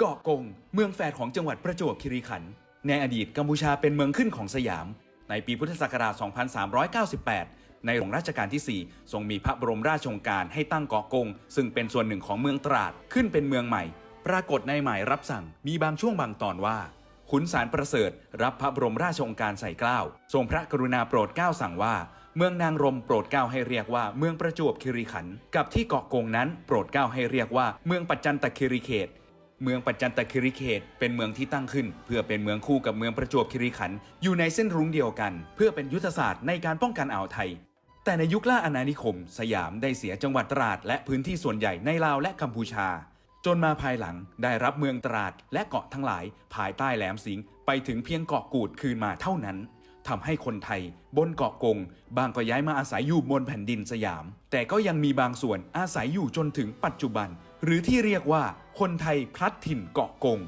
เกาะกง เมืองแฝดของจังหวัดประจวบคีรีขันธ์ในอดีตกัมพูชาเป็นเมืองขึ้นของสยาม ในปีพุทธศักราช 2398 ในหลวงรัชกาลที่ 4 ทรงมีพระบรมราชโองการให้ตั้งเกาะกง ซึ่งเป็นส่วนหนึ่งของเมืองตราดขึ้นเป็นเมืองใหม่ ปรากฏในหมายรับสั่งมีบางช่วงบางตอนว่า ขุนสารประเสริฐ รับพระบรมราชโองการใส่เกล้าทรงพระกรุณาโปรดเกล้าสั่งว่า เมืองนางรมโปรดเกล้าให้เรียกว่าเมืองประจวบคีรีขันธ์กับที่เกาะกงนั้นโปรดเกล้าให้เรียกว่าเมืองปัจจันตคีรีเขต เมืองปัจจันตคีรีเขต เป็นเมืองที่ตั้งขึ้น เพื่อเป็นเมืองคู่กับเมืองประจวบคีรีขันธ์อยู่ในเส้นรุ้งเดียวกัน เพื่อเป็นยุทธศาสตร์ในการป้องกันอ่าวไทย แต่ในยุคล่าอาณานิคม สยามได้เสียจังหวัดตราด และพื้นที่ส่วนใหญ่ในลาวและกัมพูชา จนมาภายหลังได้รับเมืองตราดและเกาะทั้งหลาย ภายใต้แหลมสิงห์ไปถึงเพียงเกาะกูดคืนมาเท่านั้นทำให้คนไทย บนเกาะกง บางก็ย้ายมาอาศัยอยู่บนแผ่นดินสยาม แต่ก็ยังมีบางส่วนอาศัยอยู่จนถึงปัจจุบัน หรือที่เรียกว่าคนไทยพลัดถิ่นเกาะกง